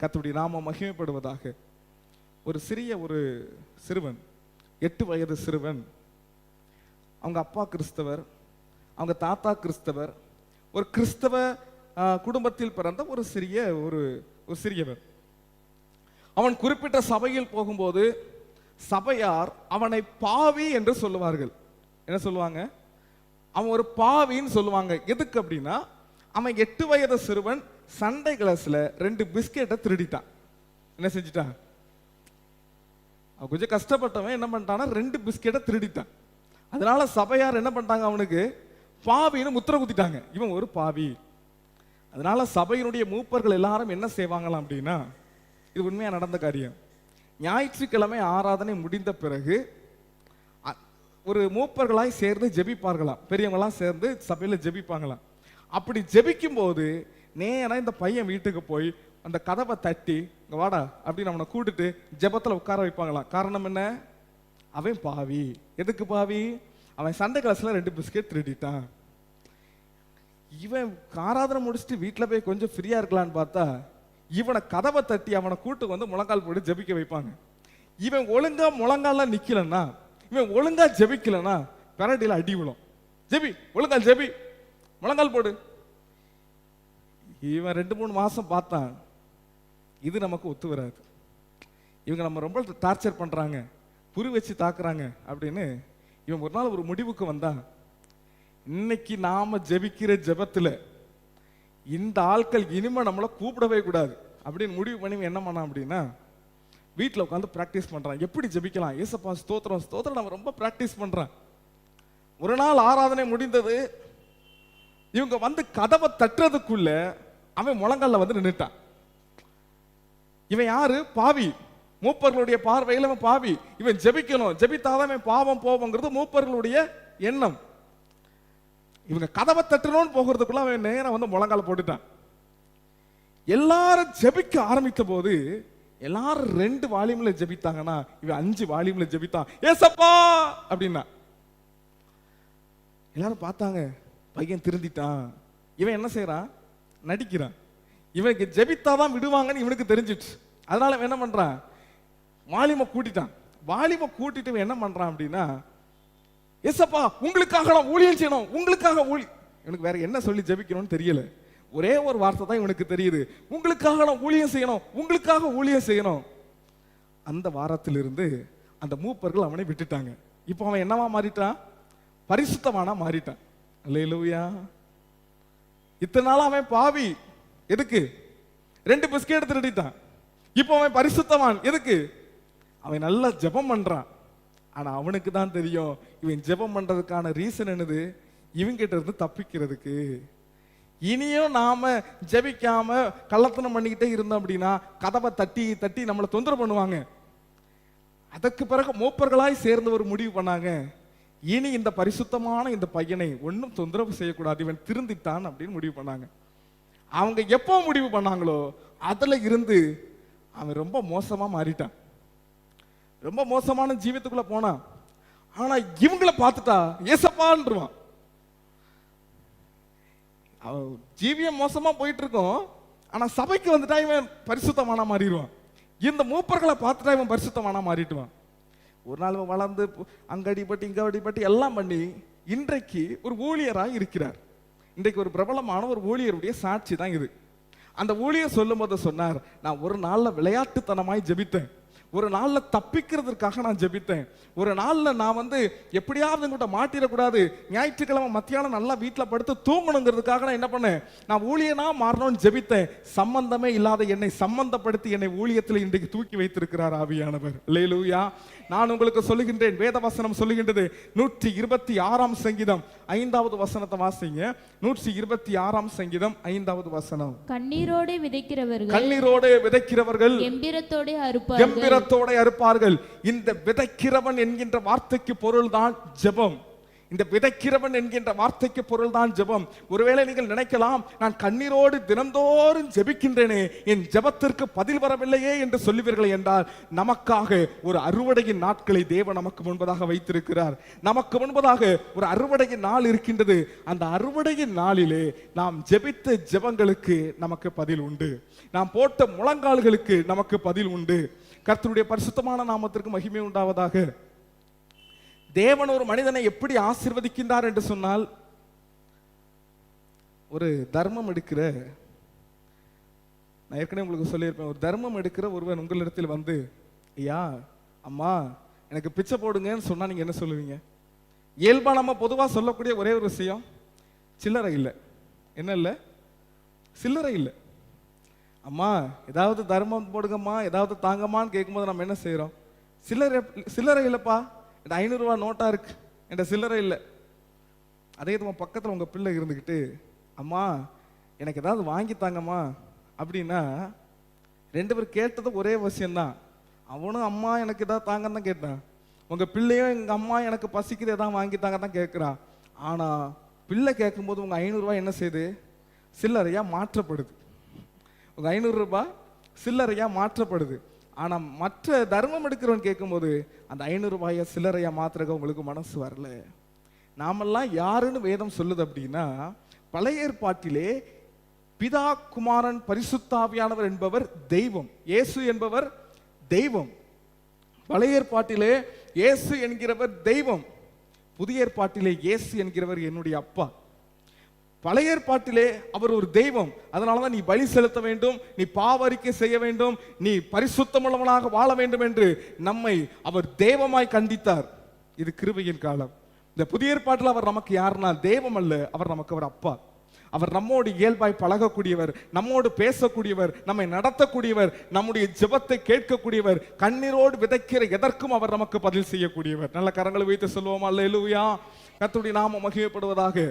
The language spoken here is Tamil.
கர்த்தருடைய நாம மகிமைப்படுவதாக. ஒரு சிறிய ஒரு சிறுவன் எட்டு வயது சிறுவன். அவங்க அப்பா கிறிஸ்தவர் அவங்க தாத்தா கிறிஸ்தவர். ஒரு கிறிஸ்தவ குடும்பத்தில் பிறந்த ஒரு சிறிய ஒரு ஒரு சிறியவர் அவன் குறிப்பிட்ட சபையில் போகும்போது சபையார் அவனை பாவி என்று சொல்லுவார்கள். என்ன சொல்லுவாங்க? அவன் ஒரு பாவின்னு சொல்லுவாங்க. எதுக்கு அப்படின்னா அவன் எட்டு வயது சிறுவன் சண்டை கிளாஸ்ல ரெண்டு பிஸ்கெட்டை திருடிட்டான். என்ன செஞ்சிட்டான்? அவன் கொஞ்சம் கஷ்டப்பட்டவன் என்ன பண்ணிட்டான்னா ரெண்டு பிஸ்கெட்டை திருடிட்டான். அதனால சபையார் என்ன பண்ணிட்டாங்க அவனுக்கு? பாவின்னு முத்திர குத்திட்டாங்க. இவன் ஒரு பாவி. அதனால சபையினுடைய மூப்பர்கள் எல்லாரும் என்ன செய்வாங்களாம் அப்படின்னா இது உண்மையா நடந்த காரியம். ஞாயிற்றுக்கிழமை ஆராதனை முடிந்த பிறகு ஒரு மூப்பர்களாய் சேர்ந்து ஜெபிப்பார்களாம். பெரியவங்களாம் சேர்ந்து சபையில ஜெபிப்பாங்களாம். அப்படி ஜெபிக்கும் போது நேராக இந்த பையன் வீட்டுக்கு போய் அந்த கதவை தட்டி வாடா அப்படின்னு அவனை கூட்டுட்டு ஜெபத்தில் உட்கார வைப்பாங்களாம். காரணம் என்ன? அவன் பாவி. எதுக்கு பாவி? அவன் சண்டை கிளாஸ்ல ரெண்டு பிஸ்கெட் திருடிட்டான். இவன் ஆராதனை முடிச்சுட்டு வீட்டில் போய் கொஞ்சம் ஃப்ரீயா இருக்கலான்னு பார்த்தா இவனை கதவை தட்டி அவனை கூட்டு வந்து முழங்கால் போட்டு ஜெபிக்க வைப்பாங்க. இவன் ஒழுங்கா முழங்கால நிக்கலன்னா இவன் ஒழுங்கா ஜெபிக்கலன்னா பெரட்டியில் அடி விழும். ஜெபி ஒழுங்கால் ஜெபி. முழங்கால் போடு. இவன் ரெண்டு மூணு மாதம் பார்த்தான். இது நமக்கு ஒத்து வராது. இவங்க நம்ம ரொம்ப டார்ச்சர் பண்ணுறாங்க புரி வச்சு தாக்குறாங்க அப்படின்னு இவன் ஒரு நாள் ஒரு முடிவுக்கு வந்தான். இன்னைக்கு நாம ஜெபிக்கிற ஜெபத்துல இந்த ஆட்கள் இனிமே நம்மளை கூப்பிடவே கூடாது அப்படின்னு முடிவு பண்ணி என்ன பண்ணான் அப்படின்னா வீட்டில் உட்காந்து ப்ராக்டிஸ் பண்றான். எப்படி ஜெபிக்கலாம்? ஏசப்பா ஸ்தோத்திரம் ஸ்தோத்திரம். நம்ம ரொம்ப ப்ராக்டிஸ் பண்றான் ஒரு நாள் ஆராதனை முடிந்தது. இவங்க வந்து கதவை தட்டுறதுக்குள்ள அவன் முழங்கால வந்து நின்றுட்டான் இவன் யாரு? பாவி. மூப்பர்களுடைய பார்வையில் அவன் பாவி. இவன் ஜெபிக்கணும். ஜெபித்தாதான் இவன் பாவம் போவோங்கிறது மூப்பர்களுடைய எண்ணம். இவங்க கதவை தட்டணும்னு போகிறதுக்குள்ள அவன் நேரம் வந்து முழங்கால போட்டுட்டான். எல்லாரும் ஜெபிக்க ஆரம்பித்த போது எல்லாரும் ரெண்டு வால்யூம்ல ஜெபித்தாங்கன்னா இவன் அஞ்சு வால்யூம்ல ஜெபித்தான். ஏசப்பா! அப்படின்னா. எல்லாரும் பார்த்தாங்க. பையன் திருந்திட்டான். இவன் என்ன செய்றான்? நடிக்கிறான். இவனுக்கு ஜெபித்தாதான் விடுவாங்கன்னு இவனுக்கு தெரிஞ்சிடுச்சு. அதனால என்ன பண்றான்? வாலிம கூட்டிட்டான். வாலிம கூட்டிட்டு இவன் என்ன பண்றான் அப்படின்னா எஸ்அப்பா உங்களுக்காக நான் ஊழியம் செய்யணும். உங்களுக்காக ஊழி. இவனுக்கு வேற என்ன சொல்லி ஜெபிக்கணும்னு தெரியல. ஒரே ஒரு வார்த்தை தான் இவனுக்கு தெரியுது. உங்களுக்காக நான் ஊழியம் செய்யணும். உங்களுக்காக ஊழியம் செய்யணும். அந்த வாரத்திலிருந்து அந்த மூப்பர்கள் அவனை விட்டுட்டாங்க. இப்போ அவன் என்னவா மாறிட்டான்? பரிசுத்தமானா மாறிட்டான். அல்லேலூயா இத்தனை நாள் அவன் பாவி. எதுக்கு? ரெண்டு பிஸ்கெட் திருடிட்டான் இப்போ அவன் பரிசுத்தவான். எதுக்கு? அவன் நல்லா ஜெபம் பண்றான். ஆனா அவனுக்கு தான் தெரியும் இவன் ஜெபம் பண்றதுக்கான ரீசன் என்னது? இவங்கிட்ட இருந்து தப்பிக்கிறதுக்கு. இனியும் நாம ஜெபிக்காம கள்ளத்தனம் பண்ணிக்கிட்டே இருந்தோம் அப்படின்னா கதவை தட்டி தட்டி நம்மளை தொந்தரவு பண்ணுவாங்க. அதற்கு பிறகு மூப்பர்களாய் சேர்ந்து ஒரு முடிவு பண்ணாங்க. இனி இந்த பரிசுத்தமான இந்த பையனை ஒன்றும் தொந்தரவு செய்யக்கூடாது. இவன் திருந்திட்டான் அப்படின்னு முடிவு பண்ணாங்க. அவங்க எப்போ முடிவு பண்ணாங்களோ அதில் இருந்து அவன் ரொம்ப மோசமாக மாறிட்டான். ரொம்ப மோசமான ஜீவித்துக்குள்ளே போனான். ஆனால் இவங்கள பார்த்துட்டா ஏசப்பான்ருவான் அவன் ஜீவியம் மோசமாக போயிட்டு இருக்கோம் ஆனால் சபைக்கு வந்துட்டா இவன் பரிசுத்தமான மாறிடுவான். இந்த மூப்பர்களை பார்த்துட்டா இவன் பரிசுத்தமான மாறிட்டுவான் ஒரு நாள் வளர்ந்து அங்கே அங்க இங்கே இங்க எல்லாம் பண்ணி இன்றைக்கு ஒரு ஊழியராக இருக்கிறார். இன்றைக்கு ஒரு பிரபலமான ஒரு ஊழியருடைய சாட்சி தான் இது. அந்த ஊழியர் சொல்லும் போது சொன்னார் நான் ஒரு நாளில் விளையாட்டுத்தனமாய் ஜெபித்தேன். ஒரு நாள்ல தப்பிக்கிறதுக்காக நான் ஜெபித்தேன். ஒரு நாள்ல நான் வந்து எப்படியாவது கூட மாட்டிடக்கூடாது. ஞாயிற்றுக்கிழமை மத்தியானம் நல்லா வீட்டில் படுத்து தூங்கணுங்கிறதுக்காக நான் என்ன பண்ணேன்? நான் ஊழியனா மாறணும்னு ஜெபித்தேன். சம்பந்தமே இல்லாத என்னை சம்பந்தப்படுத்தி என்னை ஊழியத்தில் இன்றைக்கு தூக்கி வைத்திருக்கிறார் ஆவியானவர். லேலூயா நான் உங்களுக்கு சொல்லுகின்றேன். வேத வசனம் சொல்லுகின்றது. நூற்றி இருபத்தி ஆறாம் சங்கீதம். ஐந்தாவது வசனத்தை வாசிங்க. நூற்றி இருபத்தி ஆறாம் சங்கீதம் ஐந்தாவது வசனம். கண்ணீரோடு விதைக்கிறவர்கள். கண்ணீரோடு விதைக்கிறவர்கள். எம்பிரத்தோடு அறுப்பார்கள். உயரத்தோட அறுப்பார்கள் இந்த விதைக்கிறவன் என்கின்ற வார்த்தைக்கு பொருள்தான் ஜெபம். இந்த விதைக்கிறவன் என்கின்ற வார்த்தைக்கு பொருள் தான் ஜெபம். ஒருவேளை நீங்கள் நினைக்கலாம் நான் கண்ணீரோடு தினந்தோறும் ஜெபிக்கின்றேனே என் ஜெபத்திற்கு பதில் வரவில்லையே என்று சொல்லுவீர்கள் என்றால் நமக்காக ஒரு அறுவடையின் நாட்களை தேவன் நமக்கு முன்பதாக வைத்திருக்கிறார். நமக்கு முன்பதாக ஒரு அறுவடையின் நாள் இருக்கின்றது. அந்த அறுவடையின் நாளிலே நாம் ஜெபித்த ஜெபங்களுக்கு நமக்கு பதில் உண்டு. நாம் போட்ட முழங்கால்களுக்கு நமக்கு பதில் உண்டு. கர்த்தருடைய பரிசுத்தமான நாமத்திற்கு மகிமை உண்டாவதாக. தேவன் ஒரு மனிதனை எப்படி ஆசிர்வதிக்கின்றார் என்று சொன்னால் ஒரு தர்மம் எடுக்கிற நான் ஏற்கனவே உங்களுக்கு சொல்லியிருப்பேன் ஒரு தர்மம் எடுக்கிற ஒருவன் உங்களிடத்தில் வந்து ஐயா அம்மா எனக்கு பிச்சை போடுங்கன்னு சொன்னா நீங்க என்ன சொல்லுவீங்க? இயல்பா நம்ம பொதுவாக சொல்லக்கூடிய ஒரே ஒரு விஷயம் சில்லறை இல்லை. என்ன இல்லை? சில்லறை இல்லை. அம்மா ஏதாவது தர்மம் போடுங்கம்மா ஏதாவது தாங்கம்மான்னு கேட்கும்போது நம்ம என்ன செய்கிறோம் சில்லறை சில்லறை இல்லைப்பா இந்த ஐநூறுரூவா நோட்டாக இருக்கு என் சில்லறை இல்லை. அதே நம்ம பக்கத்தில் உங்கள் பிள்ளை இருந்துக்கிட்டு அம்மா எனக்கு ஏதாவது வாங்கி தாங்கம்மா அப்படின்னா ரெண்டு பேர் கேட்டது ஒரே விஷயம்தான். அவனும் அம்மா எனக்கு ஏதாவது தாங்கன்னு தான் கேட்டான். உங்கள் பிள்ளையும் எங்கள் அம்மா எனக்கு பசிக்குது எதாவது வாங்கி தாங்க தான் கேட்குறான் ஆனால் பிள்ளை கேட்கும்போது உங்கள் ஐநூறுரூவா என்ன செய்யுது சில்லறையாக மாற்றப்படுது. உங்கள் ஐநூறு ரூபாய் மாற்றப்படுது. ஆனால் மற்ற தர்மம் எடுக்கிறவன் கேட்கும்போது அந்த ஐநூறு ரூபாயை சில்லறையா உங்களுக்கு மனசு வரல. நாமெல்லாம் யாருன்னு வேதம் சொல்லுது அப்படின்னா பழைய ஏற்பாட்டிலே பிதா குமாரன் பரிசுத்தாவியானவர் என்பவர் தெய்வம். இயேசு என்பவர் தெய்வம். பழைய ஏற்பாட்டிலே இயேசு என்கிறவர் தெய்வம். புதிய ஏற்பாட்டிலே இயேசு என்கிறவர் என்னுடைய அப்பா. பழைய ஏற்பாட்டிலே அவர் ஒரு தெய்வம். அதனாலதான் நீ பலி செலுத்த வேண்டும் நீ பாவரிக்கை செய்ய வேண்டும் நீ பரிசுத்தமுள்ளவனாக வாழ வேண்டும் என்று நம்மை அவர் தெய்வமாய் கண்டித்தார். இது கிருபையின் காலம். இந்த புதிய ஏற்பாட்டில் அவர் நமக்கு யாருன்னா தெய்வம் அல்ல அவர் நமக்கு அவர் அப்பா. அவர் நம்மோடு இயல்பாய் பழகக்கூடியவர் நம்மோடு பேசக்கூடியவர் நம்மை நடத்தக்கூடியவர் நம்முடைய ஜெபத்தை கேட்கக்கூடியவர் கண்ணீரோடு விதைக்கிற எதற்கும் அவர் நமக்கு பதில் செய்யக்கூடியவர். நல்ல கரங்களை வைத்து சொல்லுவோம். அல்ல கர்த்தருடைய நாம மகிழப்படுவதாக